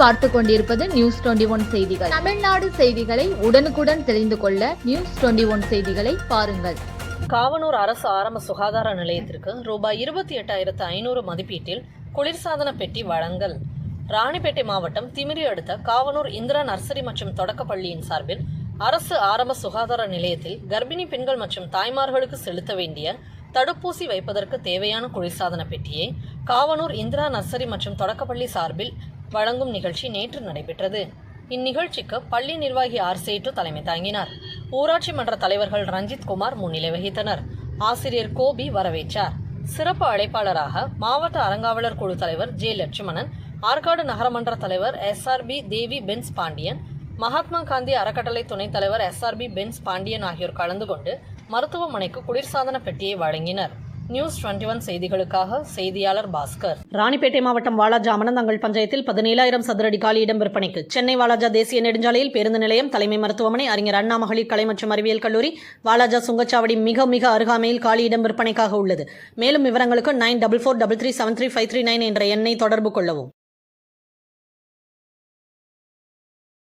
பார்த்து கொண்டிருப்பது news twenty one செய்திகள். தமிழ்நாடு செய்திகளை உடனுக்குடன் தெரிந்து கொள்ள நியூஸ் டுவெண்டி ஒன் செய்திகளை பாருங்கள். காவனூர் அரசு ஆரம்ப சுகாதார நிலையத்திற்கு ரூபாய் இருபத்தி எட்டாயிரத்து ஐநூறு மதிப்பீட்டில் குளிர்சாதன பெட்டி வழங்கல். ராணிப்பேட்டை மாவட்டம் திமிரி அடுத்த காவனூர் இந்திரா நர்சரி மற்றும் தொடக்கப்பள்ளியின் சார்பில் அரசு ஆரம்ப சுகாதார நிலையத்தில் கர்ப்பிணி பெண்கள் மற்றும் தாய்மார்களுக்கு செலுத்த வேண்டிய தடுப்பூசி வைப்பதற்கு தேவையான குளிர்சாதன பெட்டியை காவனூர் இந்திரா நர்சரி மற்றும் தொடக்கப்பள்ளி சார்பில் வழங்கும் நிகழ்ச்சி நேற்று நடைபெற்றது. இந்நிகழ்ச்சிக்கு பள்ளி நிர்வாகி ஆர். சேட்டு தலைமை தாங்கினார். ஊராட்சி மன்ற தலைவர்கள் ரஞ்சித் குமார் முன்னிலை வகித்தனர். ஆசிரியர் கோபி வரவேற்றார். சிறப்பு அழைப்பாளராக மாவட்ட அறங்காவலர் குழு தலைவர் ஜே. லட்சுமணன் ஆற்காடு நகரமன்ற தலைவர் எஸ்ஆர்பி தேவி பென்ஸ் பாண்டியன் மகாத்மா காந்தி அறக்கட்டளை துணைத் தலைவர் எஸ்ஆர்பி பென்ஸ் பாண்டியன் ஆகியோர் கலந்து கொண்டு மருத்துவமனைக்கு குளிர்சாதன பெட்டியை வழங்கினர். நியூஸ் டுவெண்ட்டி ஒன் செய்திகளுக்காக செய்தியாளர் பாஸ்கர். ராணிப்பேட்டை மாவட்டம் வாலாஜா அமனந்தங்கள் பஞ்சாயத்தில் பதினேழாயிரம் சதுரடி காலி இடம் விற்பனைக்கு. சென்னை வாலாஜா தேசிய நெடுஞ்சாலையில் பேருந்து நிலையம் தலைமை மருத்துவமனை அறிஞர் அண்ணா மகளிர் கலை மற்றும் அறிவியல் கல்லூரி வாலாஜா சுங்கச்சாவடி மிக மிக அருகாமையில் காலி இடம் விற்பனைக்காக உள்ளது. மேலும் விவரங்களுக்கு nine double four double three seven three five three nine என்ற எண்ணை தொடர்பு கொள்ளவும்.